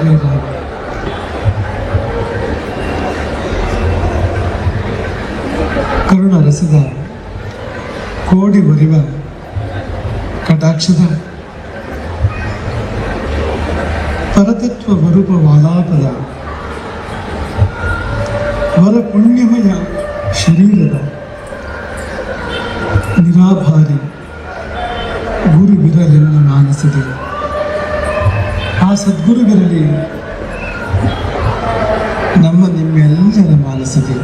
ಶ್ರೀರಾಮ ಕರುಣ ರಸದ ಕೋಡಿ ಒರಿವ ಕಟಾಕ್ಷದ ಪರತತ್ವ ವರೂಪ ವಾಲಾಪದ ವರ ಪುಣ್ಯಮಯ ಶರೀರದ ನಿರಾಭಾರಿ ಗುರು ವಿರಲೆನ್ನ ಮಾನಸದೆ ಆ ಸದ್ಗುರುವಿರಲಿ ನಮ್ಮ ನಿಮ್ಮೆಲ್ಲರ ಮಾನಸದೆ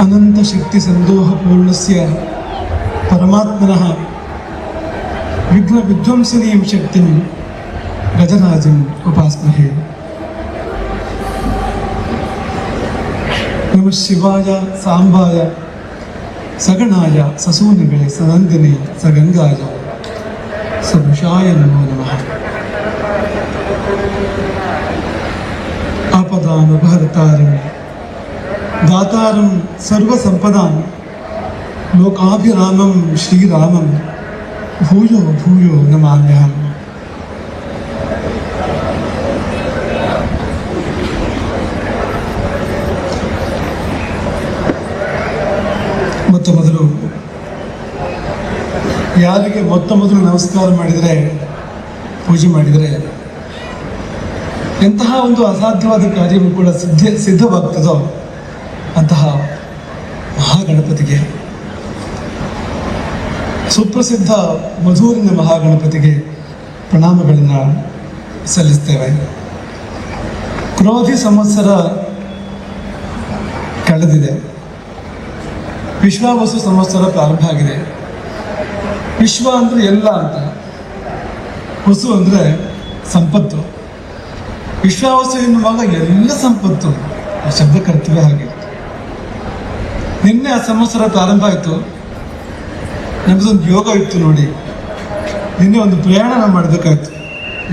ಅನಂತ ಶಕ್ತಿ ಸಂದೋಹ ಪೂರ್ಣಸ್ಯ ಪರಮಾತ್ಮನಃ ವಿಘ್ನ ವಿಧ್ವಂಸನೀಯ ಶಕ್ತಿಂ ಗಜರಾಜಂ ಉಪಾಸ್ಮಹೇ ನಮ ಶಿವಾಯ ಸಾಂಬಾಯ ಸಗಣಾಯ ಸಸೂನಿಗೆ ಸನಂದಿನಿ ಸಗಂಗಾಯ सर्वशाय नमो नम आपदाम भरतारम दातारम सर्व संपदाम भूयो भूयो नमाम्यहम ಯಾರಿಗೆ ಮೊತ್ತ ಮೊದಲು ನಮಸ್ಕಾರ ಮಾಡಿದರೆ, ಪೂಜೆ ಮಾಡಿದರೆ, ಎಂತಹ ಒಂದು ಅಸಾಧ್ಯವಾದ ಕಾರ್ಯವೂ ಕೂಡ ಸಿದ್ಧ ಸಿದ್ಧವಾಗ್ತದೋ ಅಂತಹ ಮಹಾಗಣಪತಿಗೆ, ಸುಪ್ರಸಿದ್ಧ ಮಧೂರಿನ ಮಹಾಗಣಪತಿಗೆ ಪ್ರಣಾಮಗಳನ್ನು ಸಲ್ಲಿಸ್ತೇವೆ. ಕ್ರೋಧಿ ಸಂವತ್ಸರ ಕಳೆದಿದೆ. ವಿಶ್ವಾವಸು ಸಂವತ್ಸರ ಪ್ರಾರಂಭ ಆಗಿದೆ. ವಿಶ್ವ ಅಂದ್ರೆ ಎಲ್ಲ ಅಂತ. ವಸು ಅಂದರೆ ಸಂಪತ್ತು. ವಿಶ್ವಾವಸು ಎನ್ನುವಾಗ ಎಲ್ಲ ಸಂಪತ್ತು. ಆ ಶಬ್ದ ಕರ್ತವ್ಯ ಹಾಗೆ. ನಿನ್ನೆ ಆ ಸಂವತ್ಸರ ಪ್ರಾರಂಭ ಆಯಿತು. ನಮ್ಮದೊಂದು ಯೋಗ ಇತ್ತು ನೋಡಿ. ನಿನ್ನೆ ಒಂದು ಪ್ರಯಾಣ ನಾವು ಮಾಡಬೇಕಾಯ್ತು.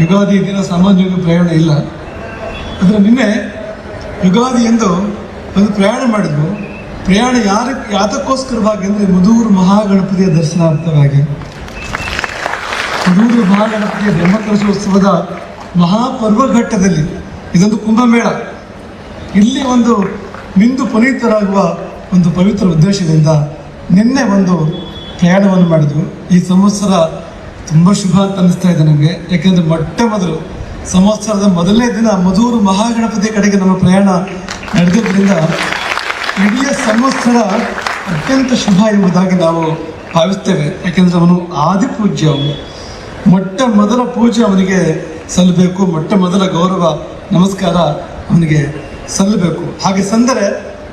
ಯುಗಾದಿ ದಿನ ಸಾಮಾನ್ಯವಾಗಿ ಪ್ರಯಾಣ ಇಲ್ಲ. ಆದರೆ ನಿನ್ನೆ ಯುಗಾದಿ ಎಂದು ಒಂದು ಪ್ರಯಾಣ ಮಾಡಿದ್ವು. ಪ್ರಯಾಣ ಯಾರ ಯಾತಕ್ಕೋಸ್ಕರವಾಗಿ ಅಂದರೆ ಮಧೂರು ಮಹಾಗಣಪತಿಯ ದರ್ಶನಾರ್ಥವಾಗಿ ಮಧೂರು ಮಹಾಗಣಪತಿಯ ಬ್ರಹ್ಮಕಲಶೋತ್ಸವದ ಮಹಾಪರ್ವ ಘಟ್ಟದಲ್ಲಿ ಇದೊಂದು ಕುಂಭಮೇಳ. ಇಲ್ಲಿ ಒಂದು ಮಿಂದು ಪುನೀತರಾಗುವ ಒಂದು ಪವಿತ್ರ ಉದ್ದೇಶದಿಂದ ನಿನ್ನೆ ಒಂದು ಪ್ರಯಾಣವನ್ನು ಮಾಡಿದ್ವು. ಈ ಸಂವತ್ಸರ ತುಂಬ ಶುಭ ಅಂತ ಅನ್ನಿಸ್ತಾ ಇದೆ ನನಗೆ ಯಾಕೆಂದರೆ ಮೊಟ್ಟ ಮೊದಲು ಸಂವತ್ಸರದ ಮೊದಲನೇ ದಿನ ಮಧೂರು ಮಹಾಗಣಪತಿ ಕಡೆಗೆ ನಮ್ಮ ಪ್ರಯಾಣ ನಡೆದಿದ್ದರಿಂದ ಇಡೀ ಸಂವತ್ಸರ ಅತ್ಯಂತ ಶುಭ ಎಂಬುದಾಗಿ ನಾವು ಭಾವಿಸ್ತೇವೆ. ಯಾಕೆಂದರೆ ಅವನು ಆದಿಪೂಜ್ಯ ಅವನು. ಮೊಟ್ಟ ಮೊದಲ ಪೂಜೆ ಅವನಿಗೆ ಸಲ್ಲಬೇಕು, ಮೊಟ್ಟ ಮೊದಲ ಗೌರವ, ನಮಸ್ಕಾರ ಅವನಿಗೆ ಸಲ್ಲಬೇಕು. ಹಾಗೆ ಸಂದರೆ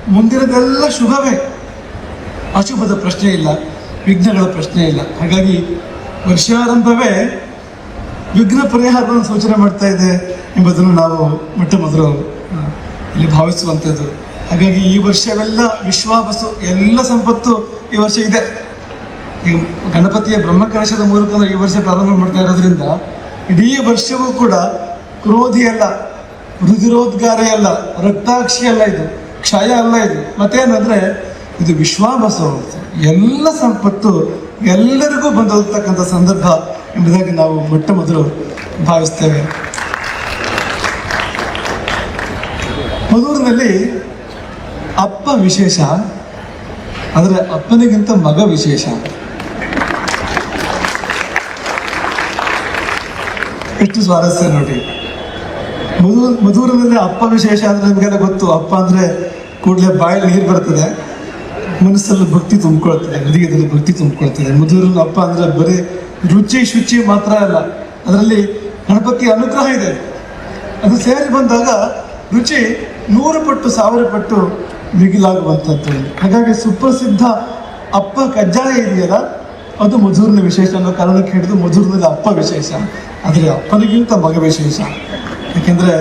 ಮುಂದಿನದೆಲ್ಲ ಶುಭವೇ. ಅಶುಭದ ಪ್ರಶ್ನೆ ಇಲ್ಲ, ವಿಘ್ನಗಳ ಪ್ರಶ್ನೆ ಇಲ್ಲ. ಹಾಗಾಗಿ ವರ್ಷಾರಂಭವೇ ವಿಘ್ನ ಪರಿಹಾರವನ್ನು ಸೂಚನೆ ಮಾಡ್ತಾ ಇದೆ ಎಂಬುದನ್ನು ನಾವು ಮೊಟ್ಟ ಮೊದಲು ಇಲ್ಲಿ ಭಾವಿಸುವಂಥದ್ದು. ಹಾಗಾಗಿ ಈ ವರ್ಷವೆಲ್ಲ ವಿಶ್ವಾಬಸು ಎಲ್ಲ ಸಂಪತ್ತು ಈ ವರ್ಷ ಇದೆ. ಈ ಗಣಪತಿಯ ಬ್ರಹ್ಮಕಲಶದ ಮೂಲಕ ಈ ವರ್ಷ ಪ್ರಾರಂಭ ಮಾಡ್ತಾ ಇರೋದ್ರಿಂದ ಇಡೀ ವರ್ಷವೂ ಕೂಡ ಕ್ರೋಧಿ ಅಲ್ಲ ರುದಿರೋದ್ಗಾರ ಅಲ್ಲ, ರಕ್ತಾಕ್ಷಿ ಅಲ್ಲ ಇದು, ಕ್ಷಯ ಅಲ್ಲ ಇದು. ಮತ್ತೇನಂದ್ರೆ ಇದು ವಿಶ್ವಾಭಾಸ ಎಲ್ಲ ಸಂಪತ್ತು ಎಲ್ಲರಿಗೂ ಬಂದು ಹೋಗ್ತಕ್ಕಂಥ ಸಂದರ್ಭ ಎಂಬುದಾಗಿ ನಾವು ಮೊಟ್ಟ ಮೊದಲು ಭಾವಿಸ್ತೇವೆ. ಮಧೂರಿನಲ್ಲಿ ಅಪ್ಪ ವಿಶೇಷ? ಆದರೆ ಅಪ್ಪನಿಗಿಂತ ಮಗ ವಿಶೇಷ? ಎಷ್ಟು ಸ್ವಾರಸ್ಯ ನೋಡಿ. ಮಧು ಮಧುರನಲ್ಲಿ ಅಪ್ಪ ವಿಶೇಷ ಅಂದ್ರೆ ನಿಮಗೆಲ್ಲ ಗೊತ್ತು. ಅಪ್ಪ ಅಂದ್ರೆ ಕೂಡಲೇ ಬಾಯಲ್ಲಿ ನೀರು ಬರ್ತದೆ. ಮನಸ್ಸಲ್ಲಿ ಭಕ್ತಿ ತುಂಬಿಕೊಳ್ತದೆ. ಹೃದಯದಲ್ಲಿ ಭಕ್ತಿ ತುಂಬಿಕೊಳ್ತದೆ. ಮಧುರನ ಅಪ್ಪ ಅಂದ್ರೆ ಬರೀ ರುಚಿ ಶುಚಿ ಮಾತ್ರ ಅಲ್ಲ. ಅದರಲ್ಲಿ ಗಣಪತಿ ಅನುಗ್ರಹ ಇದೆ. ಅದು ಸೇರಿ ಬಂದಾಗ ರುಚಿ ನೂರು ಪಟ್ಟು, ಸಾವಿರ ಪಟ್ಟು ಮಿಗಿಲಾಗುವಂಥದ್ದು. ಹಾಗಾಗಿ ಸುಪ್ರಸಿದ್ಧ ಅಪ್ಪ ಕಜ್ಜಾಯ ಇದೆಯಲ್ಲ, ಅದು ಮಧುರಿನ ವಿಶೇಷ ಅನ್ನೋ ಕಾರಣಕ್ಕೆ ಹಿಡಿದು ಮಧುರಿನಲ್ಲಿ ಅಪ್ಪ ವಿಶೇಷ. ಆದರೆ ಅಪ್ಪನಿಗಿಂತ ಮಗ ವಿಶೇಷ. ಯಾಕೆಂದರೆ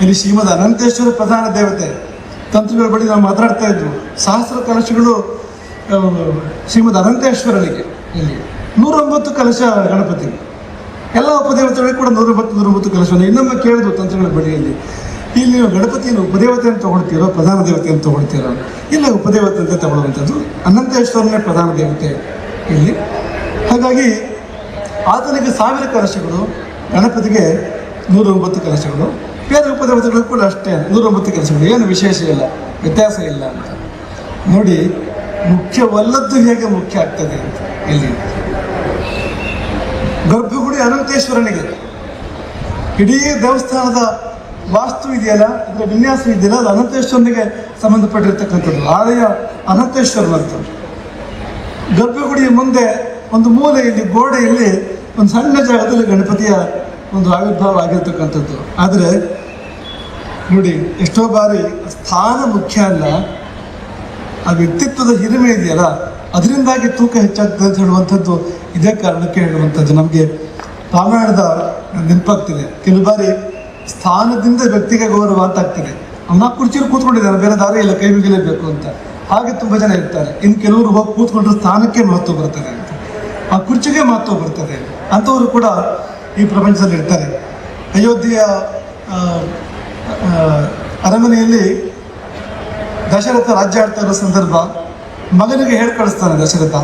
ಇಲ್ಲಿ ಶ್ರೀಮದ್ ಅನಂತೇಶ್ವರ ಪ್ರಧಾನ ದೇವತೆ, ತಂತ್ರಗಳ ಬಳಿ ನಾವು ಮಾತಾಡ್ತಾ ಇದ್ವು. ಸಹಸ್ರ ಕಲಶಗಳು ಶ್ರೀಮದ್ ಅನಂತೇಶ್ವರನಿಗೆ. ಇಲ್ಲಿ ನೂರೊಂಬತ್ತು ಕಲಶ ಗಣಪತಿ ಎಲ್ಲ ಉಪದೇವತೆಗಳಿಗೆ ಕೂಡ ನೂರೊಂಬತ್ತು ನೂರೊಂಬತ್ತು ಕಲಶವನ್ನು ಇನ್ನೊಮ್ಮೆ ಕೇಳಿದ್ವು ತಂತ್ರಗಳ ಬಳಿಯಲ್ಲಿ. ಇಲ್ಲಿ ನೀವು ಗಣಪತಿಯನ್ನು ಅಂತ ತಗೊಳ್ತೀರೋ, ಪ್ರಧಾನ ದೇವತೆಯನ್ನು ತಗೊಳ್ತೀರೋ, ಇಲ್ಲ ಉಪದೇವತೆ ಅಂತ ತಗೊಳ್ಳುವಂಥದ್ದು ಅನಂತೇಶ್ವರನೇ ಪ್ರಧಾನ ದೇವತೆ ಇಲ್ಲಿ. ಹಾಗಾಗಿ ಆತನಿಗೆ ಸಾವಿರ ಕಲಶಗಳು, ಗಣಪತಿಗೆ ನೂರ ಒಂಬತ್ತು ಕಲಶಗಳು, ಬೇರೆ ಉಪದೇವತೆಗಳು ಕೂಡ ಅಷ್ಟೇ, ನೂರೊಂಬತ್ತು ಕಲಶಗಳು, ಏನು ವಿಶೇಷ ಇಲ್ಲ, ವ್ಯತ್ಯಾಸ ಇಲ್ಲ ಅಂತ. ನೋಡಿ, ಮುಖ್ಯವಲ್ಲದ್ದು ಹೇಗೆ ಮುಖ್ಯ ಆಗ್ತದೆ ಅಂತ ಇಲ್ಲಿ. ಗರ್ಭಗುಡಿ ಅನಂತೇಶ್ವರನಿಗೆ, ಇಡೀ ದೇವಸ್ಥಾನದ ವಾಸ್ತು ಇದೆಯಲ್ಲ ಅದರ ವಿನ್ಯಾಸ ಇದೆಯಲ್ಲ ಅದು ಅನಂತೇಶ್ವರನಿಗೆ ಸಂಬಂಧಪಟ್ಟಿರ್ತಕ್ಕಂಥದ್ದು. ಆಲಯ ಅನಂತೇಶ್ವರನಂತ ಗರ್ಭಗುಡಿಯ ಮುಂದೆ ಒಂದು ಮೂಲೆಯಲ್ಲಿ, ಗೋಡೆಯಲ್ಲಿ ಒಂದು ಸಣ್ಣ ಜಾಗದಲ್ಲಿ ಗಣಪತಿಯ ಒಂದು ಆವಿರ್ಭಾವ ಆಗಿರ್ತಕ್ಕಂಥದ್ದು. ಆದರೆ, ನೋಡಿ, ಎಷ್ಟೋ ಬಾರಿ ಸ್ಥಾನ ಮುಖ್ಯ ಅಲ್ಲ, ಆ ವ್ಯಕ್ತಿತ್ವದ ಹಿರಿಮೆ ಇದೆಯಲ್ಲ, ಅದರಿಂದಾಗಿ ತೂಕ ಹೆಚ್ಚಾಗ್ತದೆ ಅಂತ ಹೇಳುವಂಥದ್ದು ಇದೇ ಕಾರಣಕ್ಕೆ ಹೇಳುವಂಥದ್ದು. ನಮಗೆ ರಾಮಾಯಣದ ನೆನಪಾಗ್ತಿದೆ. ಕೆಲವು ಬಾರಿ ಸ್ಥಾನದಿಂದ ವ್ಯಕ್ತಿಗೆ ಗೌರವ ಅಂತ ಆಗ್ತದೆ. ಅವನ ಕುರ್ಚಿಯಲ್ಲಿ ಕೂತ್ಕೊಂಡಿದ್ದಾರೆ, ಬೇರೆ ದಾರಿ ಇಲ್ಲ, ಕೈ ಮುಗಿಲೇಬೇಕು ಅಂತ. ಹಾಗೆ ತುಂಬ ಜನ ಇರ್ತಾರೆ. ಇನ್ನು ಕೆಲವರು ಹೋಗಿ ಕೂತ್ಕೊಂಡ್ರೆ ಸ್ಥಾನಕ್ಕೆ ಮಹತ್ವ ಬರ್ತದೆ ಅಂತ. ಆ ಕುರ್ಚಿಗೆ ಮಹತ್ವ ಬರ್ತದೆ. ಅಂಥವರು ಕೂಡ ಈ ಪ್ರಪಂಚದಲ್ಲಿ ಇರ್ತಾರೆ. ಅಯೋಧ್ಯೆಯ ಅರಮನೆಯಲ್ಲಿ ದಶರಥ ರಾಜ್ಯ ಆಡ್ತಾ ಇರೋ ಸಂದರ್ಭ ಮಗನಿಗೆ ಹೇಳಿ ಕಳಿಸ್ತಾನೆ ದಶರಥ.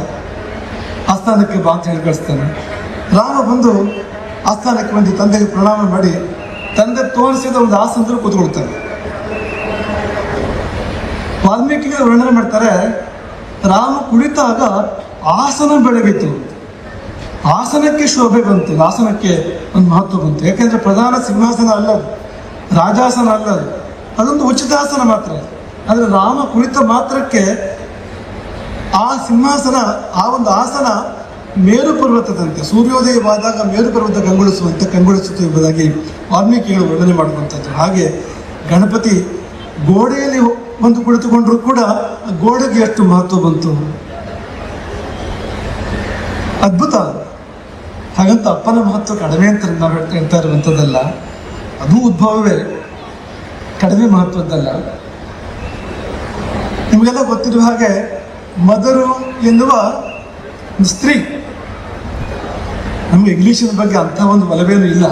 ಆಸ್ಥಾನಕ್ಕೆ ಬಾ ಅಂತ ಹೇಳಿ ಕಳಿಸ್ತಾನೆ. ರಾಮ ಬಂದು ಆಸ್ಥಾನಕ್ಕೆ ಬಂದು ತಂದೆಗೆ ಪ್ರಣಾಮ ಮಾಡಿ ತಂದೆ ತೋರಿಸಿದ ಒಂದು ಆಸನದಲ್ಲಿ ಕೂತ್ಕೊಳ್ತಾರೆ. ವಾಲ್ಮೀಕಿಗೆ ವರ್ಣನೆ ಮಾಡ್ತಾರೆ, ರಾಮ ಕುಳಿತಾಗ ಆಸನ ಬೆಳಗಿತು ಆಸನಕ್ಕೆ ಶೋಭೆ ಬಂತು, ಆಸನಕ್ಕೆ ಒಂದು ಮಹತ್ವ ಬಂತು. ಯಾಕೆಂದ್ರೆ ಪ್ರಧಾನ ಸಿಂಹಾಸನ ಅಲ್ಲದು ರಾಜಾಸನ ಅಲ್ಲ ಅದು. ಅದೊಂದು ಉಚಿತಾಸನ ಮಾತ್ರ. ಆದರೆ ರಾಮ ಕುಳಿತ ಮಾತ್ರಕ್ಕೆ ಆ ಸಿಂಹಾಸನ, ಆ ಒಂದು ಆಸನ ಮೇರು ಪರ್ವತದಂತೆ ಸೂರ್ಯೋದಯವಾದಾಗ ಮೇರು ಪರ್ವತ ಕಂಗೊಳಿಸುವಂತೆ ಕಂಗೊಳಿಸುತ್ತೆ ಎಂಬುದಾಗಿ ವಾಲ್ಮೀಕಿಗಳು ವರ್ಣನೆ ಮಾಡುವಂಥದ್ದು. ಹಾಗೆ ಗಣಪತಿ ಗೋಡೆಯಲ್ಲಿ ಒಂದು ಕುಳಿತುಕೊಂಡರೂ ಕೂಡ ಗೋಡೆಗೆ ಎಷ್ಟು ಮಹತ್ವ ಬಂತು. ಅದ್ಭುತ. ಹಾಗಂತ ಅಪ್ಪನ ಮಹತ್ವ ಕಡಿಮೆ ಅಂತ ನಾವು ಹೇಳ್ತಾ- ಇರುವಂಥದ್ದಲ್ಲ, ಅದು ಉದ್ಭವವೇ. ಕಡಿಮೆ ಮಹತ್ವದ್ದಲ್ಲ. ನಿಮಗೆಲ್ಲ ಗೊತ್ತಿರುವ ಹಾಗೆ ಮದರು ಎನ್ನುವ ಸ್ತ್ರೀ. ನಮಗೆ ಇಂಗ್ಲೀಷಿನ ಬಗ್ಗೆ ಅಂಥ ಒಂದು ಒಲವೇನು ಇಲ್ಲ.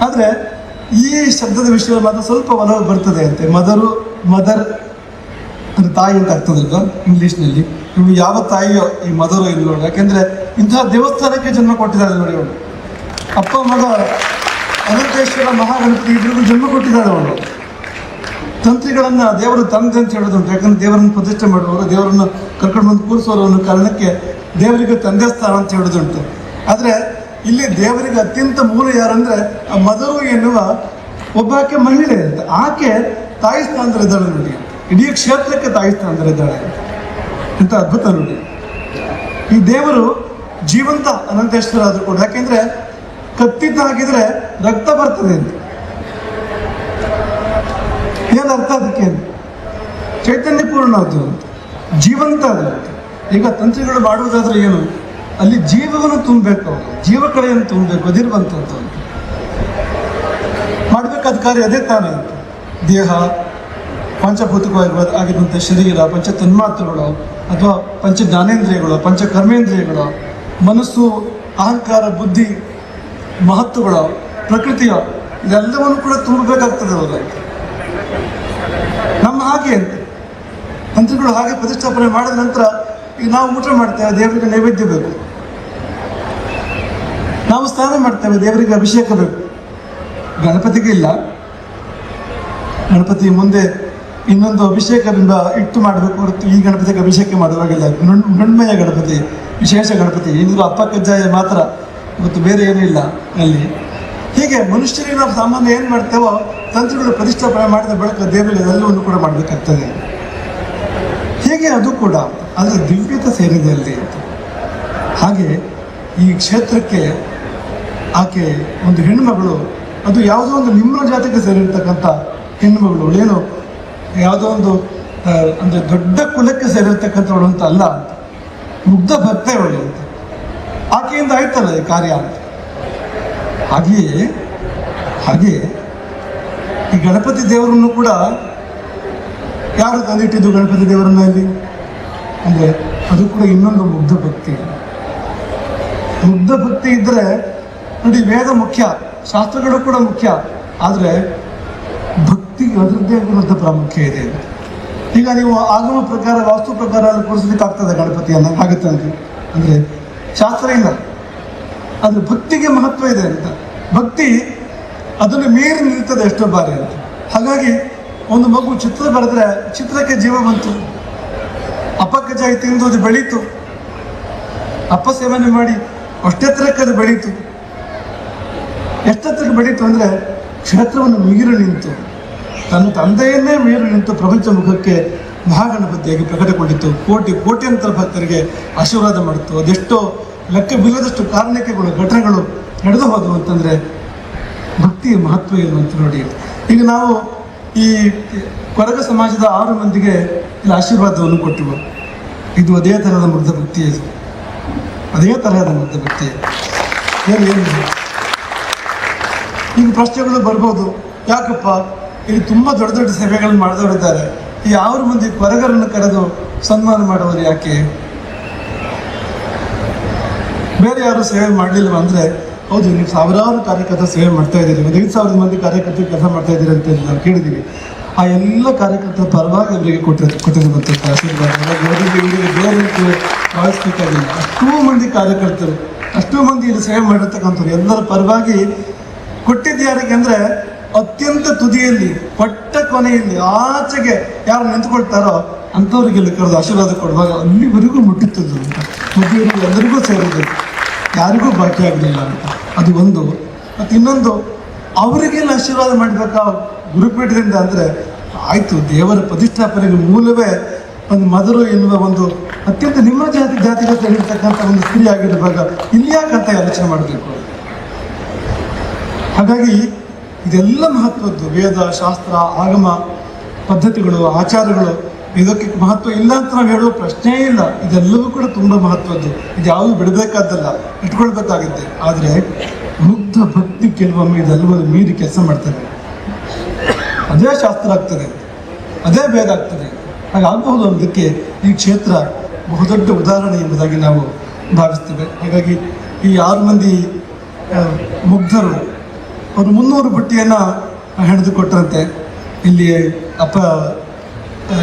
ಆದರೆ ಈ ಶಬ್ದದ ವಿಷಯ ಮಾತ್ರ ಸ್ವಲ್ಪ ಒಲವು ಬರ್ತದೆ ಅಂತೆ. ಮದರು, ಮದರ್ ಅಂದ್ರೆ ತಾಯಿ ಅಂತ ಆಗ್ತದಲ್ವ ಇಂಗ್ಲೀಷ್ನಲ್ಲಿ ನಿಮ್ಗೆ ಯಾವ ತಾಯಿಯೋ ಈ ಮದರು ಇಲ್ವೋ ಯಾಕೆಂದ್ರೆ ಇಂತಹ ದೇವಸ್ಥಾನಕ್ಕೆ ಜನ್ಮ ಕೊಟ್ಟಿದ್ದಾರೆ ನೋಡಿ ಅವಳು. ಅಪ್ಪ, ಮಗ, ಅನಂತೇಶ್ವರ ಮಹಾಗಣಪತಿ ಇಬ್ಬರಿಗೂ ಜನ್ಮ ಕೊಟ್ಟಿದ್ದಾರೆ ಅವಳು. ತಂತ್ರಿಗಳನ್ನ ದೇವರು ತಂದೆ ಅಂತ ಹೇಳೋದುಂಟು ಯಾಕಂದ್ರೆ ದೇವರನ್ನು ಪ್ರತಿಷ್ಠೆ ಮಾಡುವವರು, ದೇವರನ್ನು ಕರ್ಕೊಂಡು ಬಂದು ಅನ್ನೋ ಕಾರಣಕ್ಕೆ ದೇವರಿಗೆ ತಂದೆ ಸ್ಥಾನ ಅಂತ ಹೇಳೋದುಂಟು ಆದರೆ ಇಲ್ಲಿ ದೇವರಿಗೆ ಅತ್ಯಂತ ಮೂಲ ಯಾರಂದ್ರೆ ಆ ಮದರು ಎನ್ನುವ ಒಬ್ಬಾಕೆ ಮಹಿಳೆ ಅಂತ. ಆಕೆ ತಾಯಿ ಸ್ಥಾನದಲ್ಲಿದ್ದಾಳೆ ನೋಡಿ. ಇಡೀ ಕ್ಷೇತ್ರಕ್ಕೆ ತಾಯಿ ಸ್ಥಾನದಲ್ಲಿದ್ದಾಳೆ ಅಂತ. ಅದ್ಭುತ ನೋಡಿ. ಈ ದೇವರು ಜೀವಂತ ಅನಂತೇಶ್ವರ ಆದರೂ ಕೂಡ. ಯಾಕೆಂದ್ರೆ ಕತ್ತಿದ್ದ ಹಾಕಿದ್ರೆ ರಕ್ತ ಬರ್ತದೆ ಅಂತ. ಏನು ಅರ್ಥ ಅದಕ್ಕೆ ಚೈತನ್ಯ ಪೂರ್ಣ ಅದು ಜೀವಂತ ಅದು. ಈಗ ತಂತ್ರಿಗಳು ಮಾಡುವುದಾದ್ರೆ ಏನು? ಅಲ್ಲಿ ಜೀವವನ್ನು ತುಂಬಬೇಕು ಜೀವಕಳೆಯನ್ನು ತುಂಬಬೇಕು, ಅದಿರುವಂಥದ್ದು ಅಂತ. ಮಾಡಬೇಕಾದ ಕಾರ್ಯ ಅದೇ ತಾನೇ ಅಂತ. ದೇಹ ಪಂಚಭೂತಕವಾಗಿರ್ಬೋದು ಆಗಿರುವಂಥ ಶರೀರ ಪಂಚ ತನ್ಮಾತ್ರಗಳು ಅಥವಾ ಪಂಚ ಜ್ಞಾನೇಂದ್ರಿಯಗಳು ಪಂಚ ಕರ್ಮೇಂದ್ರಿಯಗಳು ಮನಸ್ಸು, ಅಹಂಕಾರ, ಬುದ್ಧಿ, ಮಹತ್ವಗಳು, ಪ್ರಕೃತಿಯ, ಇದೆಲ್ಲವನ್ನು ಕೂಡ ತುಂಬಬೇಕಾಗ್ತದೆ ಅವರು. ನಮ್ಮ ಹಾಗೆ ಅಂತ. ಮಂತ್ರಿಗಳು ಹಾಗೆ ಪ್ರತಿಷ್ಠಾಪನೆ ಮಾಡಿದ ನಂತರ ಈಗ ನಾವು ಊಟ ಮಾಡ್ತೇವೆ ದೇವರಿಗೆ ನೈವೇದ್ಯ ಬೇಕು. ನಾವು ಸ್ನಾನ ಮಾಡ್ತೇವೆ, ದೇವರಿಗೆ ಅಭಿಷೇಕ ಬೇಕು. ಗಣಪತಿಗೆ ಇಲ್ಲ. ಗಣಪತಿ ಮುಂದೆ ಇನ್ನೊಂದು ಅಭಿಷೇಕದಿಂದ ಇಟ್ಟು ಮಾಡಬೇಕು ಹೊರತು ಈ ಗಣಪತಿಗೆ ಅಭಿಷೇಕ ಮಾಡುವಾಗಿಲ್ಲ ಮೃಣ್- ಮೃಣ್ಮಯ ಗಣಪತಿ, ವಿಶೇಷ ಗಣಪತಿ ಇದು ಅಪ್ಪ ಕಜ್ಜಾಯ ಮಾತ್ರ. ಮತ್ತು ಬೇರೆ ಏನೂ ಇಲ್ಲ ಅಲ್ಲಿ. ಹೀಗೆ ಮನುಷ್ಯರಿಗೆ ನಾವು ಸಾಮಾನ್ಯ ಏನು ಮಾಡ್ತೇವೋ, ತಂತ್ರಗಳು ಪ್ರತಿಷ್ಠಾಪನೆ ಮಾಡಿದ ಬಳಿಕ ದೇವರಿಗೆ ಎಲ್ಲವನ್ನು ಕೂಡ ಮಾಡಬೇಕಾಗ್ತದೆ. ಹೀಗೆ ಅದು ಕೂಡ ಅದರ ದಿವ್ಯತೆ ಸೇರಿದೆ ಅಲ್ಲಿ ಹಾಗೆ ಈ ಕ್ಷೇತ್ರಕ್ಕೆ ಆಕೆ ಒಂದು ಹೆಣ್ಣುಮಗಳು, ಅದು ಯಾವುದೋ ಒಂದು ನಿಮ್ಮ ಜಾತಿಗೆ ಸೇರಿರ್ತಕ್ಕಂಥ ಹೆಣ್ಣುಮಗಳು, ಏನು ಯಾವುದೋ ಒಂದು ಅಂದರೆ ದೊಡ್ಡ ಕುಲಕ್ಕೆ ಸೇರಿರ್ತಕ್ಕಂಥವಳು ಅಂತ ಅಲ್ಲ ಮುಗ್ಧ ಭಕ್ತ ಅವಳು ಅಂತ. ಆಕೆಯಿಂದ ಆಯ್ತಲ್ಲ ಈ ಕಾರ್ಯ ಅಂತ. ಹಾಗೆಯೇ ಹಾಗೆಯೇ ಈ ಗಣಪತಿ ದೇವರನ್ನು ಕೂಡ ಯಾರು ತಂದಿಟ್ಟಿದ್ದು ಗಣಪತಿ ದೇವರನ್ನ ಇಲ್ಲಿ ಅಂದರೆ ಅದು ಕೂಡ ಇನ್ನೊಂದು ಮುಗ್ಧ ಭಕ್ತಿ. ಮುಗ್ಧ ಭಕ್ತಿ ಇದ್ದರೆ ನೋಡಿ ವೇದ ಮುಖ್ಯ, ಶಾಸ್ತ್ರಗಳು ಕೂಡ ಮುಖ್ಯ. ಆದರೆ ಭಕ್ತಿ ಅದರದ್ದೇ ಆಗಿರುವಂಥ ಪ್ರಾಮುಖ್ಯ ಇದೆ ಈಗ ನೀವು ಆಗಮ ಪ್ರಕಾರ, ವಾಸ್ತು ಪ್ರಕಾರ ಕೂರಿಸ್ಲಿಕ್ಕೆ ಆಗ್ತದೆ ಗಣಪತಿಯನ್ನು. ಆಗುತ್ತೆ ಅಂತ. ಅಂದರೆ ಶಾಸ್ತ್ರ ಇಲ್ಲ. ಆದರೆ ಭಕ್ತಿಗೆ ಮಹತ್ವ ಇದೆ ಅಂತ. ಭಕ್ತಿ ಅದನ್ನು ಮೀರಿ ನಿಲ್ತದೆ ಎಷ್ಟೋ ಬಾರಿ ಅಂತ. ಹಾಗಾಗಿ ಒಂದು ಮಗು ಚಿತ್ರ ಬರೆದ್ರೆ ಚಿತ್ರಕ್ಕೆ ಜೀವ ಬಂತು. ಅಪಕಜಾಯಿ ತಿಂದು ಅದು ಬೆಳೀತು. ಅಪ್ಪ ಸೇವನೆ ಮಾಡಿ ಅಷ್ಟೆತ್ತರಕ್ಕೆ ಅದು ಬೆಳೀತು. ಎಷ್ಟೆತ್ತರಕ್ಕೆ ಬೆಳೀತು ಅಂದರೆ ಕ್ಷೇತ್ರವನ್ನು ಮೀರಿ ನಿಂತು. ತನ್ನ ತಂದೆಯನ್ನೇ ಮೀರಿ ನಿಂತು ಪ್ರಪಂಚ ಮುಖಕ್ಕೆ ಮಹಾಗಣಪತಿಯಾಗಿ ಪ್ರಕಟಗೊಂಡಿತ್ತು ಕೋಟಿ ಕೋಟ್ಯಂತರ ಭಕ್ತರಿಗೆ ಆಶೀರ್ವಾದ ಮಾಡಿತು ಅದೆಷ್ಟೋ ಲೆಕ್ಕ ಬಿಲ್ಲದಷ್ಟು ಕಾರಣಕ್ಕೆಗಳು, ಘಟನೆಗಳು ನಡೆದು ಹೋದವು ಅಂತಂದರೆ ಭಕ್ತಿಯ ಮಹತ್ವ ಏನು ಅಂತ ನೋಡಿ. ಈಗ ನಾವು ಈ ಕೊರಗ ಸಮಾಜದ ಆರು ಮಂದಿಗೆ ಇಲ್ಲಿ ಆಶೀರ್ವಾದವನ್ನು ಕೊಟ್ಟಿವು ಇದು ಅದೇ ತರಹದ ಮೃದ ಭಕ್ತಿ ಅದೇ ತರಹದ ಮೃದ ಭಕ್ತಿ ಏನು ಈಗ ಪ್ರಶ್ನೆಗಳು ಬರ್ಬೋದು. ಯಾಕಪ್ಪ? ಇಲ್ಲಿ ತುಂಬ ದೊಡ್ಡ ದೊಡ್ಡ ಸೇವೆಗಳನ್ನು ಮಾಡಿದವರಿದ್ದಾರೆ. ಈ ಆರು ಮಂದಿ ಕೊರಗರನ್ನು ಕರೆದು ಸನ್ಮಾನ ಮಾಡೋರು ಯಾಕೆ? ಬೇರೆ ಯಾರು ಸೇವೆ ಮಾಡಲಿಲ್ಲ ಅಂದರೆ ಹೌದು, ನೀವು ಸಾವಿರಾರು ಕಾರ್ಯಕರ್ತರು ಸೇವೆ ಮಾಡ್ತಾ ಇದ್ದೀರಿ. ಒಂದು ಐದು ಸಾವಿರದ ಮಂದಿ ಕಾರ್ಯಕರ್ತರು ಕೆಲಸ ಮಾಡ್ತಾ ಇದ್ದೀರಿ ಅಂತ ನಾವು ಕೇಳಿದ್ದೀವಿ. ಆ ಎಲ್ಲ ಕಾರ್ಯಕರ್ತರ ಪರವಾಗಿ ಅವರಿಗೆ ಕೊಟ್ಟಿರೋ ಕೊಟ್ಟಿರುವಂಥ ಭಾವಿಸ್ಬೇಕಾಗಿಲ್ಲ ಅಷ್ಟೂ ಮಂದಿ ಕಾರ್ಯಕರ್ತರು, ಅಷ್ಟೂ ಮಂದಿ ಇಲ್ಲಿ ಸೇವೆ ಮಾಡಿರ್ತಕ್ಕಂಥವ್ರು ಎಲ್ಲರ ಪರವಾಗಿ ಕೊಟ್ಟಿದ್ದು ಯಾರಿಗೆ ಅಂದರೆ ಅತ್ಯಂತ ತುದಿಯಲ್ಲಿ, ಪಟ್ಟ ಕೊನೆಯಲ್ಲಿ, ಆಚೆಗೆ ಯಾರು ನಿಂತ್ಕೊಳ್ತಾರೋ ಅಂಥವ್ರಿಗೆ ಇಲ್ಲಿ ಕರೆದು ಆಶೀರ್ವಾದ ಕೊಡುವಾಗ ಅಲ್ಲಿವರೆಗೂ ಅಂತ. ಮದುವೆಯವರು ಎಲ್ಲರಿಗೂ ಸೇರಿದ್ದು ಯಾರಿಗೂ ಬಾಕಿ ಆಗಲಿಲ್ಲ ಅಂತ. ಅದು ಒಂದು. ಮತ್ತು ಇನ್ನೊಂದು, ಅವರಿಗೆಲ್ಲ ಆಶೀರ್ವಾದ ಮಾಡಬೇಕಾ ಗುರುಪೀಠದಿಂದ ಅಂದರೆ ಆಯಿತು, ದೇವರ ಪ್ರತಿಷ್ಠಾಪನೆಗೆ ಮೂಲವೇ ಒಂದು ಮದರು ಎನ್ನುವ ಒಂದು ಅತ್ಯಂತ ನಿಮ್ಮ ಜಾತಿ ಜಾತಿಗತ ಹೇಳಿರ್ತಕ್ಕಂಥ ಒಂದು ಸ್ತ್ರೀ ಆಗಿರುವಾಗ ಇಲ್ಲಿ ಯಾಕಂತ ಮಾಡಬೇಕು? ಹಾಗಾಗಿ ಇದೆಲ್ಲ ಮಹತ್ವದ್ದು ವೇದ, ಶಾಸ್ತ್ರ, ಆಗಮ, ಪದ್ಧತಿಗಳು, ಆಚಾರಗಳು ಇದಕ್ಕೆ ಮಹತ್ವ ಇಲ್ಲ ಅಂತ ನಾವು ಹೇಳುವ ಪ್ರಶ್ನೆ ಇಲ್ಲ. ಇದೆಲ್ಲವೂ ಕೂಡ ತುಂಬ ಮಹತ್ವದ್ದು. ಇದು ಯಾವುದು ಬಿಡಬೇಕಾದ್ದಲ್ಲ, ಇಟ್ಕೊಳ್ಬೇಕಾಗುತ್ತೆ. ಆದರೆ ಮುಗ್ಧ ಭಕ್ತಿ ಕೆಲವೊಮ್ಮೆ ಇದೆಲ್ಲವೂ ಮೀರಿ ಕೆಲಸ ಮಾಡ್ತಾರೆ ಅದೇ ಶಾಸ್ತ್ರ ಆಗ್ತದೆ. ಅದೇ ಬೇಗ ಆಗ್ತದೆ. ಹಾಗಾಗಬಹುದು ಅನ್ನೋದಕ್ಕೆ ಈ ಕ್ಷೇತ್ರ ಬಹುದೊಡ್ಡ ಉದಾಹರಣೆ ಎಂಬುದಾಗಿ ನಾವು ಭಾವಿಸ್ತೇವೆ. ಹಾಗಾಗಿ ಈ ಆರು ಮಂದಿ ಮುಗ್ಧರು, ಅವರು ಮುನ್ನೂರು ಬುಟ್ಟಿಯನ್ನು ಹೆಣೆದು ಕೊಟ್ಟರಂತೆ ಇಲ್ಲಿ ಅಪ್ಪ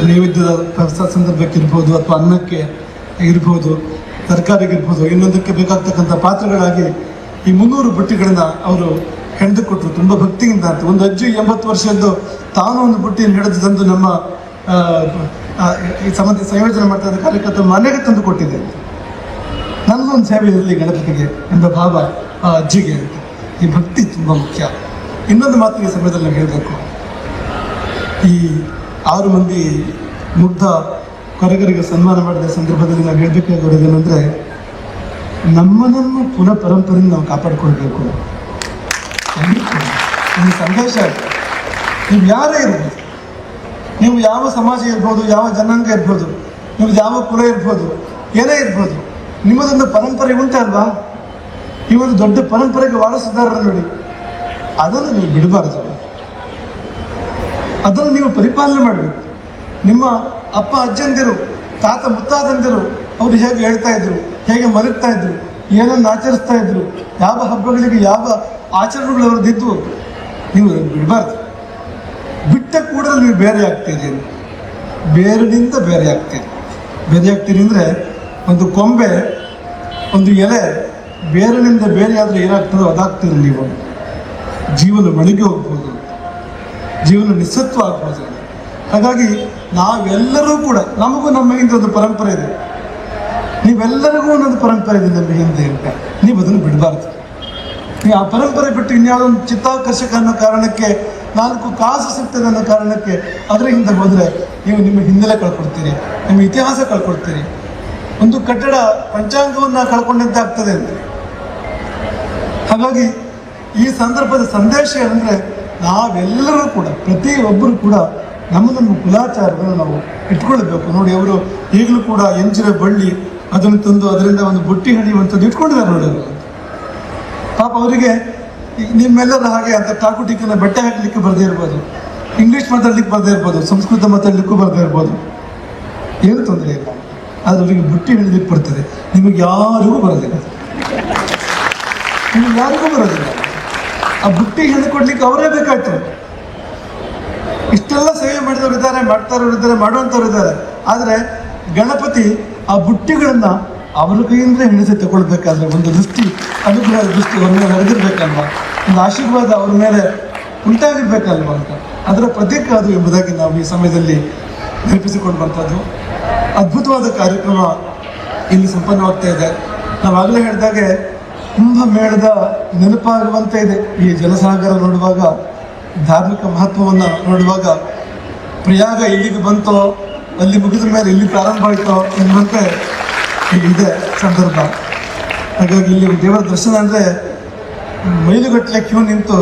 ನೈವೇದ್ಯದ ಪ್ರಸಾದ ಸಂದರ್ಭಕ್ಕೆ ಇರ್ಬೋದು ಅಥವಾ ಅನ್ನಕ್ಕೆ ಇರ್ಬೋದು ತರಕಾರಿಗಿರ್ಬೋದು, ಇನ್ನೊಂದಕ್ಕೆ ಬೇಕಾಗ್ತಕ್ಕಂಥ ಪಾತ್ರಗಳಾಗಿ ಈ ಮುನ್ನೂರು ಬುಟ್ಟಿಗಳನ್ನು ಅವರು ಹೆಣೆದು ಕೊಟ್ಟರು ತುಂಬ ಭಕ್ತಿಯಿಂದ ಅಂತ. ಒಂದು ಅಜ್ಜಿ ಎಂಬತ್ತು ವರ್ಷದ್ದು ತಾನು ಒಂದು ಬುಟ್ಟಿಯನ್ನು ಹಿಡಿದು ತಂದು ನಮ್ಮ ಈ ಸಂಬಂಧ ಸಂಯೋಜನೆ ಮಾಡ್ತಾ ಇದ್ದ ಕಾರ್ಯಕರ್ತ ಮನೆಗೆ ತಂದು ಕೊಟ್ಟಿದೆ. ನನ್ನೊಂದು ಸೇವೆ ಇರಲಿ ಗಣಪತಿಗೆ ಎಂಬ ಭಾವ ಆ ಅಜ್ಜಿಗೆ ಈ ಭಕ್ತಿ ತುಂಬ ಮುಖ್ಯ. ಇನ್ನೊಂದು ಮಾತಿಗೆ ಸಮಯದಲ್ಲಿ ಹೇಳಬೇಕು. ಈ ಆರು ಮಂದಿ ಮುಗ್ಧ ಕೊರಗರಿಗೆ ಸನ್ಮಾನ ಮಾಡಿದ ಸಂದರ್ಭದಲ್ಲಿ ನಾವು ಹೇಳಬೇಕಾಗಿರೋದೇನೆಂದರೆ ನಮ್ಮ ನಮ್ಮನನ್ನು ಪುನಃ ಪರಂಪರೆಯನ್ನು ನಾವು ಕಾಪಾಡಿಕೊಳ್ಬೇಕು. ಒಂದು ಸಂದೇಶ. ನೀವು ಯಾರೇ ಇರ್ಬೋದು, ನೀವು ಯಾವ ಸಮಾಜ ಇರ್ಬೋದು, ಯಾವ ಜನಾಂಗ ಇರ್ಬೋದು, ನೀವು ಯಾವ ಕುಲ ಇರ್ಬೋದು, ಏನೇ ಇರ್ಬೋದು, ನಿಮ್ಮದೊಂದು ಪರಂಪರೆ ಉಂಟಲ್ವಾ ಈ ಒಂದು ದೊಡ್ಡ ಪರಂಪರೆಗೆ ವಾರಸುದಾರರು ನೋಡಿ, ಅದನ್ನು ನೀವು ಬಿಡಬಾರದು. ಅದನ್ನು ನೀವು ಪರಿಪಾಲನೆ ಮಾಡಬೇಕು. ನಿಮ್ಮ ಅಪ್ಪ, ಅಜ್ಜಂದಿರು, ತಾತ, ಮುತ್ತಾದಂದಿರು ಅವರು ಹೇಗೆ ಹೇಳ್ತಾ ಇದ್ರು, ಹೇಗೆ ಮಲಗ್ತಾ ಇದ್ರು, ಏನನ್ನು ಆಚರಿಸ್ತಾ ಇದ್ರು, ಯಾವ ಹಬ್ಬಗಳಿಗೆ ಯಾವ ಆಚರಣೆಗಳು ಅವರದ್ದಿದ್ವು ನೀವು ಬಿಡಬಾರ್ದು. ಬಿಟ್ಟ ಕೂಡಲೇ ನೀವು ಬೇರೆ ಆಗ್ತೀರಿ ಬೇರಿನಿಂದ ಬೇರೆ ಆಗ್ತೀರಿ ಬೇರೆ ಆಗ್ತೀರಿ ಅಂದರೆ ಒಂದು ಕೊಂಬೆ, ಒಂದು ಎಲೆ ಬೇರಿನಿಂದ ಬೇರೆ ಆದರೆ ಏನಾಗ್ತದೋ ಅದಾಗ್ತೀರಿ ನೀವು. ಜೀವನ ಮಳಿಗೆ ಹೋಗ್ಬೋದು. ಜೀವನ ನಿಸ್ಸತ್ವ ಆಗ್ಬೋದು ಹಾಗಾಗಿ ನಾವೆಲ್ಲರೂ ಕೂಡ ನಮಗೂ ನಮ್ಮ ಹಿಂದೆ ಒಂದು ಪರಂಪರೆ ಇದೆ. ನೀವೆಲ್ಲರಿಗೂ ಒಂದೊಂದು ಪರಂಪರೆ ಇದೆ ನಮ್ಮ ಹಿಂದೆ ಅಂತ. ನೀವು ಅದನ್ನು ಬಿಡಬಾರ್ದು. ನೀವು ಆ ಪರಂಪರೆ ಬಿಟ್ಟು ಇನ್ಯಾವುದೋ ಒಂದು ಚಿತ್ತಾಕರ್ಷಕ ಅನ್ನೋ ಕಾರಣಕ್ಕೆ, ನಾಲ್ಕು ಕಾಸು ಸಿಗ್ತದೆ ಅನ್ನೋ ಕಾರಣಕ್ಕೆ ಅದರ ಹಿಂದೆ ಹೋದರೆ ನೀವು ನಿಮ್ಮ ಹಿನ್ನೆಲೆ ಕಳ್ಕೊಡ್ತೀರಿ, ನಿಮ್ಮ ಇತಿಹಾಸ ಕಳ್ಕೊಡ್ತೀರಿ. ಒಂದು ಕಟ್ಟಡ ಪಂಚಾಂಗವನ್ನು ಕಳ್ಕೊಂಡಂತೆ ಆಗ್ತದೆ ಅಂತ. ಹಾಗಾಗಿ ಈ ಸಂದರ್ಭದ ಸಂದೇಶ ಏನಂದರೆ ನಾವೆಲ್ಲರೂ ಕೂಡ, ಪ್ರತಿಯೊಬ್ಬರು ಕೂಡ ನಮ್ಮ ನಮ್ಮ ಕುಲಾಚಾರವನ್ನು ನಾವು ಇಟ್ಕೊಳ್ಬೇಕು. ನೋಡಿ, ಅವರು ಈಗಲೂ ಕೂಡ ಎಂಜಿನ ಬಳ್ಳಿ ಅದನ್ನು ತಂದು ಅದರಿಂದ ಒಂದು ಬುಟ್ಟಿ ಹಣಿಯುವಂಥದ್ದು ಇಟ್ಕೊಂಡಿದ್ದಾರೆ ನೋಡಿ ಅವರು. ಪಾಪ ಅವರಿಗೆ ನಿಮ್ಮೆಲ್ಲರ ಹಾಗೆ ಅಂತ ಟಾಕು ಬೆಟ್ಟ ಹಾಕಲಿಕ್ಕೆ ಬರದೇ ಇರ್ಬೋದು. ಇಂಗ್ಲೀಷ್ ಮಾತಾಡ್ಲಿಕ್ಕೆ ಬರದೇ ಇರ್ಬೋದು. ಸಂಸ್ಕೃತ ಮಾತಾಡ್ಲಿಕ್ಕೂ ಬರದೇ ಇರ್ಬೋದು. ಏನು ತೊಂದರೆ ಇಲ್ಲ. ಆದರೆ ಅವರಿಗೆ ಬುಟ್ಟಿ ಹಿಡಿಲಿಕ್ಕೆ ಬರ್ತದೆ. ನಿಮಗೆ ಯಾರಿಗೂ ಬರೋದಿಲ್ಲ. ನಿಮಗೆ ಯಾರಿಗೂ ಬರೋದಿಲ್ಲ. ಆ ಬುಟ್ಟಿ ಹಿಡಿದು ಕೊಡ್ಲಿಕ್ಕೆ ಅವರೇ ಬೇಕಾಯ್ತು. ಇಷ್ಟೆಲ್ಲ ಸೇವೆ ಮಾಡಿದವರು ಇದ್ದಾರೆ ಮಾಡ್ತಾರವ್ರು ಇದ್ದಾರೆ, ಮಾಡುವಂಥವ್ರು ಇದ್ದಾರೆ. ಆದರೆ ಗಣಪತಿ ಆ ಬುಟ್ಟಿಗಳನ್ನು ಅವರ ಕೈಯಿಂದ ಹಿಡಿಸಿ ತಗೊಳ್ಬೇಕಾದ್ರೆ ಒಂದು ದೃಷ್ಟಿ ಅನುಗ್ರಹ ದೃಷ್ಟಿ ಅವ್ರ ಮೇಲೆ ನಡೆದಿರ್ಬೇಕಲ್ವಾ ಒಂದು ಆಶೀರ್ವಾದ ಅವ್ರ ಮೇಲೆ ಉಂಟಾಗಿರ್ಬೇಕಲ್ವ ಅಂತ. ಅದರ ಪ್ರತೀಕ ಅದು ಎಂಬುದಾಗಿ ನಾವು ಈ ಸಮಯದಲ್ಲಿ ನೆನಪಿಸಿಕೊಳ್ಳುವಂಥದ್ದು ಅದ್ಭುತವಾದ ಕಾರ್ಯಕ್ರಮ ಇಲ್ಲಿ ಸಂಪನ್ನವಾಗ್ತಾ ಇದೆ. ನಾವಾಗಲೇ ಹೇಳಿದಾಗೆ ಕುಂಭಮೇಳದ ನೆನಪಾಗುವಂತೆ ಇದೆ. ಈ ಜಲಸಾಗರ ನೋಡುವಾಗ, ಧಾರ್ಮಿಕ ಮಹತ್ವವನ್ನು ನೋಡುವಾಗ, ಪ್ರಯಾಗ ಇಲ್ಲಿಗೆ ಬಂತೋ, ಅಲ್ಲಿ ಮುಗಿದ ಮೇಲೆ ಇಲ್ಲಿ ಪ್ರಾರಂಭ ಆಯಿತೋ ಎನ್ನುವಂತೆ ಇದೆ ಸಂದರ್ಭ. ಹಾಗಾಗಿ ಇಲ್ಲಿ ದೇವರ ದರ್ಶನ ಅಂದರೆ ಮೈಲುಗಟ್ಟಲೆ ಕ್ಯೂ ನಿಂತು,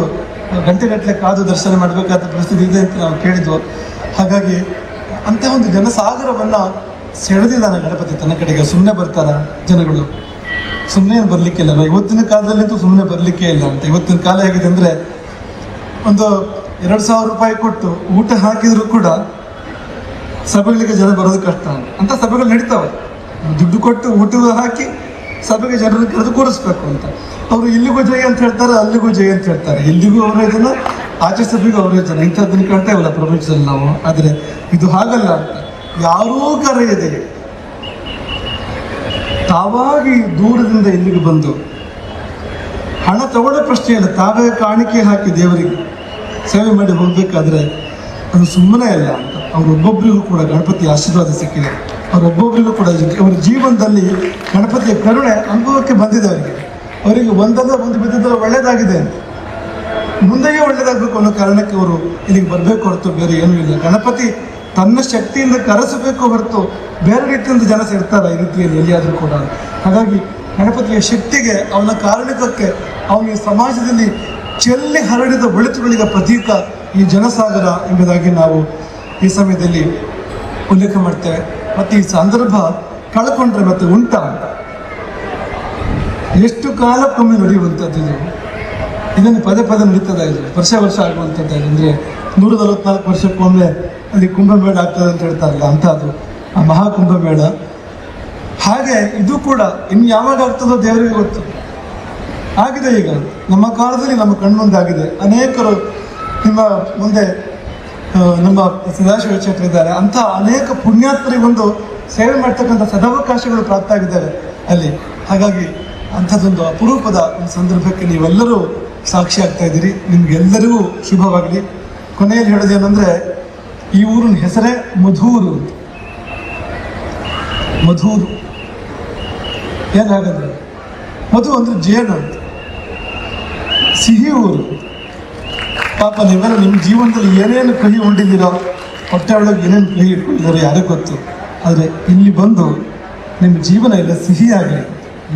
ಗಂಟೆಗಟ್ಟಲೆ ಕಾದು ದರ್ಶನ ಮಾಡಬೇಕಾದ ಪರಿಸ್ಥಿತಿ ಇದೆ ಅಂತ ನಾವು ಕೇಳಿದ್ವು. ಹಾಗಾಗಿ ಅಂತ ಒಂದು ಜನಸಾಗರವನ್ನು ಸೆಳೆದಿದ್ದಾನೆ ಗಣಪತಿ ತನ್ನ ಕಡೆಗೆ? ಸುಮ್ಮನೆ ಬರ್ತಾರ ಜನಗಳು? ಸುಮ್ಮನೆ ಬರಲಿಕ್ಕೆ ಇಲ್ಲ. ಇವತ್ತಿನ ಕಾಲದಲ್ಲಂತೂ ಸುಮ್ಮನೆ ಬರಲಿಕ್ಕೆ ಇಲ್ಲ ಅಂತ. ಇವತ್ತಿನ ಕಾಲ ಹೇಗಿದೆ ಅಂದರೆ ಒಂದು ಎರಡು ಸಾವಿರ ರೂಪಾಯಿ ಕೊಟ್ಟು ಊಟ ಹಾಕಿದರೂ ಕೂಡ ಸಭೆಗಳಿಗೆ ಜನ ಬರೋದು ಕಷ್ಟ ಅಂತ. ಸಭೆಗಳು ನಡೀತಾವೆ. ದುಡ್ಡು ಕೊಟ್ಟು ಊಟ ಹಾಕಿ ಸಭೆಗೆ ಜನರನ್ನು ಕರೆದು ಕೂರಿಸ್ಬೇಕು ಅಂತ. ಅವರು ಇಲ್ಲಿಗೂ ಜಯ ಅಂತ ಹೇಳ್ತಾರೆ, ಅಲ್ಲಿಗೂ ಜಯ ಅಂತ ಹೇಳ್ತಾರೆ. ಇಲ್ಲಿಗೂ ಅವರೇ ಜನ, ಆಚೆ ಸಭೆಗೂ ಅವರೇ ಜನ. ಇಂಥದ್ದನ್ನು ಕಾಣ್ತಾ ಇಲ್ಲ ಪ್ರಪಂಚದಲ್ಲಿ ನಾವು. ಆದರೆ ಇದು ಹಾಗಲ್ಲ ಯಾರೂ ಕರೆಯದೆ ತಾವಾಗಿ ದೂರದಿಂದ ಇಲ್ಲಿಗೆ ಬಂದು ಹಣ ತಗೊಳ್ಳೋ ಪ್ರಶ್ನೆ ಇಲ್ಲ ತಾವೇ ಕಾಣಿಕೆ ಹಾಕಿ ದೇವರಿಗೆ ಸೇವೆ ಮಾಡಿ ಹೋಗಬೇಕಾದ್ರೆ ಅದು ಸುಮ್ಮನೆ ಅಲ್ಲ ಅಂತ. ಅವರೊಬ್ಬೊಬ್ಬರಿಗೂ ಕೂಡ ಗಣಪತಿ ಆಶೀರ್ವಾದ ಸಿಕ್ಕಿದೆ ಅವರೊಬ್ಬೊಬ್ಬರಿಗೂ ಕೂಡ ಅವರ ಜೀವನದಲ್ಲಿ ಗಣಪತಿಯ ಕರುಣೆ ಅನುಭವಕ್ಕೆ ಬಂದಿದೆ ಅವರಿಗೆ. ಅವರಿಗೆ ಒಂದಲ್ಲ ಒಂದು ಬಿದ್ದ ಒಳ್ಳೆಯದಾಗಿದೆ ಮುಂದೆಯೇ ಒಳ್ಳೇದಾಗಬೇಕು ಅನ್ನೋ ಕಾರಣಕ್ಕೆ ಅವರು ಇಲ್ಲಿಗೆ ಬರಬೇಕು ಹೊರತು ಬೇರೆ ಏನೂ ಇಲ್ಲ. ಗಣಪತಿ ತನ್ನ ಶಕ್ತಿಯಿಂದ ಕರೆಸಬೇಕು ಹೊರತು ಬೇರೆ ರೀತಿಯಿಂದ ಜನ ಸೇರ್ತಾರೆ ಈ ರೀತಿಯಲ್ಲಿ ಎಲ್ಲಿಯಾದರೂ ಕೂಡ. ಹಾಗಾಗಿ ಗಣಪತಿಯ ಶಕ್ತಿಗೆ ಅವನ ಕಾರಣಕ್ಕೆ ಅವನ ಸಮಾಜದಲ್ಲಿ ಚೆಲ್ಲಿ ಹರಡಿದ ಒಳಿತುಗಳಿಗೆ ಪ್ರತೀಕ ಈ ಜನಸಾಗರ ಎಂಬುದಾಗಿ ನಾವು ಈ ಸಮಯದಲ್ಲಿ ಉಲ್ಲೇಖ ಮಾಡ್ತೇವೆ. ಮತ್ತು ಈ ಸಂದರ್ಭ ಕಳ್ಕೊಂಡ್ರೆ ಮತ್ತೆ ಉಂಟ ಎಷ್ಟು ಕಾಲಕ್ಕೊಮ್ಮೆ ನಡೆಯುವಂಥದ್ದು ಇದು? ಇದನ್ನು ಪದೇ ಪದೇ ನಡೀತದೆ ಇದು. ವರ್ಷ ವರ್ಷ ಆಗುವಂಥದ್ದು ಅಂದರೆ ನೂರ ನಲವತ್ನಾಲ್ಕು ವರ್ಷಕ್ಕೊಮ್ಮೆ ಅಲ್ಲಿ ಕುಂಭಮೇಳ ಆಗ್ತದೆ ಅಂತ ಹೇಳ್ತಾರಲ್ಲ, ಅಂಥದ್ದು. ಆ ಮಹಾಕುಂಭಮೇಳ. ಹಾಗೆ ಇದು ಕೂಡ ಇನ್ನು ಯಾವಾಗ ಆಗ್ತದೋ ದೇವರಿಗೆ ಗೊತ್ತು. ಆಗಿದೆ ಈಗ. ನಮ್ಮ ಕಾಲದಲ್ಲಿ ನಮ್ಮ ಕಣ್ಮುಂದಾಗಿದೆ. ಅನೇಕರು ನಿಮ್ಮ ಮುಂದೆ ನಮ್ಮ ಸದಾಶಿವ ಇದ್ದಾರೆ. ಅಂಥ ಅನೇಕ ಪುಣ್ಯಾತ್ಮರಿಗೊಂದು ಸೇವೆ ಮಾಡ್ತಕ್ಕಂಥ ಸದಾವಕಾಶಗಳು ಪ್ರಾಪ್ತ ಆಗಿದ್ದಾರೆ ಅಲ್ಲಿ. ಹಾಗಾಗಿ ಅಂಥದ್ದೊಂದು ಅಪರೂಪದ ಒಂದು ಸಂದರ್ಭಕ್ಕೆ ನೀವೆಲ್ಲರೂ ಸಾಕ್ಷಿ ಆಗ್ತಾ ಇದ್ದೀರಿ. ನಿಮ್ಗೆಲ್ಲರಿಗೂ ಶುಭವಾಗಲಿ. ಕೊನೆಯಲ್ಲಿ ಹೇಳೋದೇನೆಂದರೆ, ಈ ಊರಿನ ಹೆಸರೇ ಮಧೂರು ಮಧೂರು ಏನು ಹಾಗಂದ್ರೆ ಮಧು ಅಂದ್ರೆ ಜೇನು ಸಿಹಿ ಊರು. ಪಾಪ ನೀವೆಲ್ಲ ನಿಮ್ಮ ಜೀವನದಲ್ಲಿ ಏನೇನು ಕಹಿ ಉಂಡಿದ್ದೀರೋ, ಹೊಟ್ಟೆ ಒಳಗೆ ಏನೇನು ಕಹಿ ಇಟ್ಕೊಂಡಿದ್ದಾರೆ ಯಾರಿಗೂ ಗೊತ್ತು. ಆದರೆ ಇಲ್ಲಿ ಬಂದು ನಿಮ್ಮ ಜೀವನ ಎಲ್ಲ ಸಿಹಿಯಾಗಲಿ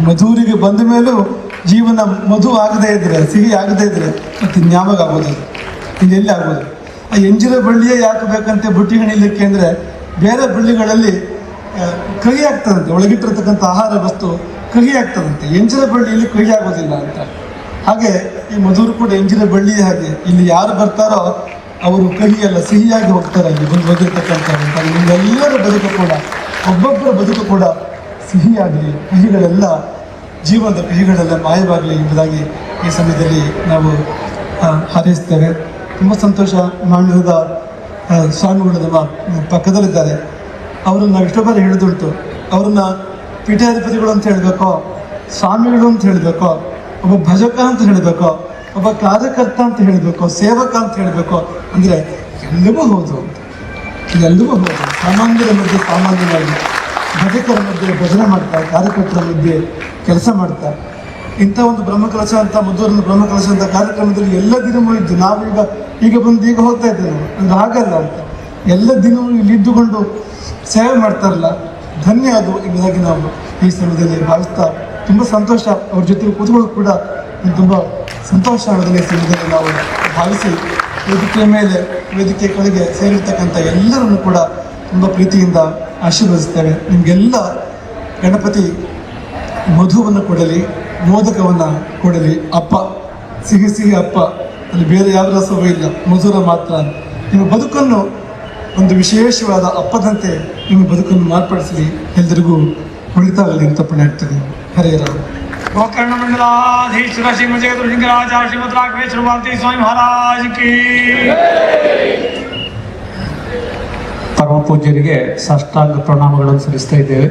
ಮಧುರಿಗೆ ಬಂದ ಮೇಲೂ ಜೀವನ ಮಧು ಆಗದೇ ಇದ್ರೆ, ಸಿಹಿ ಆಗದೇ ಇದ್ರೆ ಮತ್ತೆ ಇನ್ಯಾವಾಗ ಆಗೋದು? ಇನ್ನೆಲ್ಲಿ ಆಗೋದು? ಆ ಎಂಜಿನ ಬಳ್ಳಿಯೇ ಯಾಕೆ ಬೇಕಂತೆ ಬುಟ್ಟಿ ಹಣಿಲಿಕ್ಕೆ ಅಂದರೆ ಬೇರೆ ಬಳ್ಳಿಗಳಲ್ಲಿ ಕಹಿ ಆಗ್ತದಂತೆ, ಒಳಗಿಟ್ಟಿರ್ತಕ್ಕಂಥ ಆಹಾರ ವಸ್ತು ಕಹಿ ಆಗ್ತದಂತೆ. ಎಂಜಿನ ಬಳ್ಳಿಯಲ್ಲಿ ಕಹಿ ಆಗೋದಿಲ್ಲ ಅಂತ. ಹಾಗೆ ಈ ಮಧುರು ಕೂಡ ಎಂಜಿನ ಬಳ್ಳಿ ಹಾಗೆ. ಇಲ್ಲಿ ಯಾರು ಬರ್ತಾರೋ ಅವರು ಕಹಿಯೆಲ್ಲ ಸಿಹಿಯಾಗಿ ಹೋಗ್ತಾರೆ ಅಲ್ಲಿ, ಬಂದು ಹೋಗಿರ್ತಕ್ಕಂಥ ನಿಮ್ಮೆಲ್ಲರ ಬದುಕು ಕೂಡ ಒಬ್ಬೊಬ್ಬರ ಬದುಕು ಕೂಡ ಸಿಹಿಯಾಗಲಿ ಕಹಿಗಳೆಲ್ಲ ಜೀವನದ ಕಹಿಗಳೆಲ್ಲ ಮಾಯವಾಗಲಿ ಎಂಬುದಾಗಿ ಈ ಸಮಯದಲ್ಲಿ ನಾವು ಹಾರೈಸ್ತೇವೆ. ತುಂಬ ಸಂತೋಷ. ಮಾಡಿದ ಸ್ವಾಮಿಗಳು ನಮ್ಮ ಪಕ್ಕದಲ್ಲಿದ್ದಾರೆ. ಅವರನ್ನು ನಾವು ಎಷ್ಟೋ ಬಾರಿ ಹೇಳಿದುಂಟು ಅವರನ್ನ ಪೀಠಾಧಿಪತಿಗಳು ಅಂತ ಹೇಳಬೇಕೋ, ಸ್ವಾಮಿಗಳು ಅಂತ ಹೇಳಬೇಕೋ, ಒಬ್ಬ ಭಜಕ ಅಂತ ಹೇಳಬೇಕೋ, ಒಬ್ಬ ಕಾರ್ಯಕರ್ತ ಅಂತ ಹೇಳಬೇಕು, ಸೇವಕ ಅಂತ ಹೇಳಬೇಕು, ಅಂದರೆ ಎಲ್ಲವೂ ಹೌದು. ಎಲ್ಲವೂ ಹೌದು. ಸಾಮಾನ್ಯರ ಮಧ್ಯೆ ಸಾಮಾನ್ಯವಾಗಿ ಭಜಕರ ಮಧ್ಯೆ ಭಜನೆ ಮಾಡ್ತಾ ಕಾರ್ಯಕರ್ತರ ಮಧ್ಯೆ ಕೆಲಸ ಮಾಡ್ತಾ ಇಂಥ ಒಂದು ಬ್ರಹ್ಮಕಲಶ ಅಂತ ಮಧುರನ ಬ್ರಹ್ಮಕಲಶ ಅಂತ ಕಾರ್ಯಕ್ರಮದಲ್ಲಿ ಎಲ್ಲ ದಿನವೂ ಇದ್ದು ನಾವೀಗ, ಈಗ ಬಂದು ಈಗ ಹೋಗ್ತಾ ಇದ್ದೇವೆ ಅಂದ್ರೆ ಹಾಗಲ್ಲ ಅಂತ. ಎಲ್ಲ ದಿನವೂ ಇಲ್ಲಿ ಇದ್ದುಕೊಂಡು ಸೇವೆ ಮಾಡ್ತಾರಲ್ಲ, ಧನ್ಯ ಅದು ಎಂಬುದಾಗಿ ನಾವು ಈ ಸಮಯದಲ್ಲಿ ಭಾವಿಸ್ತಾ ತುಂಬ ಸಂತೋಷ ಅವ್ರ ಜೊತೆ ಕೂತ್ಕೊಳ್ಳೋದು ಕೂಡ ತುಂಬ ಸಂತೋಷ ಅನ್ನೋದನ್ನ ಈ ನಾವು ಭಾವಿಸಿ ವೇದಿಕೆಯ ಮೇಲೆ ವೇದಿಕೆ ಕಡೆಗೆ ಸೇರಿರ್ತಕ್ಕಂಥ ಎಲ್ಲರನ್ನು ಕೂಡ ತುಂಬ ಪ್ರೀತಿಯಿಂದ ಆಶೀರ್ವದಿಸ್ತೇವೆ. ನಿಮಗೆಲ್ಲ ಗಣಪತಿ ಮಧುವನ್ನು ಕೊಡಲಿ, ಮೋದಕವನ್ನು ಕೊಡಲಿ, ಅಪ್ಪ, ಸಿಹಿ ಸಿಹಿ ಅಪ್ಪ, ಅಲ್ಲಿ ಬೇರೆ ಯಾವ ರಸವೂ ಇಲ್ಲ, ಮಧುರ ಮಾತ್ರ. ನಿಮ್ಮ ಬದುಕನ್ನು ಒಂದು ವಿಶೇಷವಾದ ಅಪ್ಪದಂತೆ ನಿಮ್ಮ ಬದುಕನ್ನು ಮಾರ್ಪಡಿಸಲಿ ಎಲ್ಲರಿಗೂ ಒಳಿತಾಗಲಿ ಅಂತ ಪುಣ್ಯಾಗ್ತದೆ ಹರೇ ರಾಮ गोकर्ण मंडलाधीश्वर श्री मुझे दुर्लिंगराज श्रीमद राघवेश्वर भारती स्वामी महाराज की ಪರಮ ಪೂಜ್ಯರಿಗೆ ಸಾಷ್ಟಾಂಗ ಪ್ರಣಾಮಗಳನ್ನು ಸಲ್ಲಿಸ್ತಾ ಇದ್ದೇವೆ